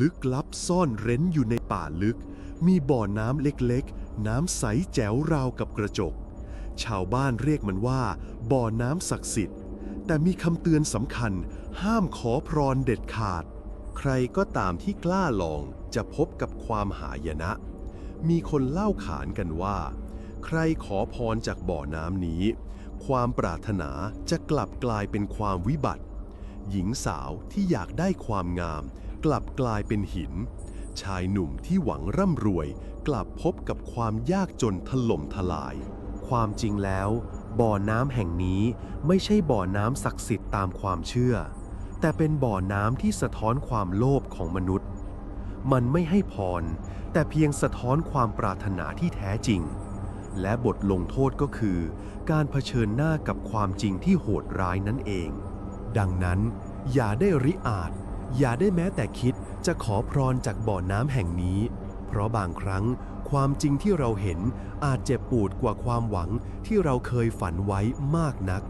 ลึกลับซ่อนเร้นอยู่ในป่าลึก มีบ่อน้ำเล็กๆ น้ำใสแจ๋วราวกับกระจก ชาวบ้านเรียกมันว่า บ่อน้ำศักดิ์สิทธิ์ แต่มีคำเตือนสำคัญ ห้ามขอพรเด็ดขาด ใครก็ตามที่กล้าลองจะพบกับความหายนะ มีคนเล่าขานกันว่า ใครขอพรจากบ่อน้ำนี้ ความปรารถนาจะกลับกลายเป็นความวิบัติ หญิงสาวที่อยากได้ความงาม กลับกลายเป็นหิน ชายหนุ่มที่หวังร่ำรวย กลับพบกับความยากจนถล่มทลาย ความจริงแล้ว บ่อน้ำแห่งนี้ไม่ใช่บ่อน้ำศักดิ์สิทธิ์ตามความเชื่อ แต่เป็นบ่อน้ำที่สะท้อนความโลภของมนุษย์ มันไม่ให้พร แต่เพียงสะท้อนความปรารถนาที่แท้จริง และบทลงโทษก็คือ การเผชิญหน้ากับความจริงที่โหดร้ายนั่นเอง ดังนั้นอย่าได้ริอาจ อย่าได้แม้แต่คิดจะขอพรจากบ่อน้ำแห่งนี้ เพราะบางครั้งความจริงที่เราเห็นอาจเจ็บปวดกว่าความหวังที่เราเคยฝันไว้มากนัก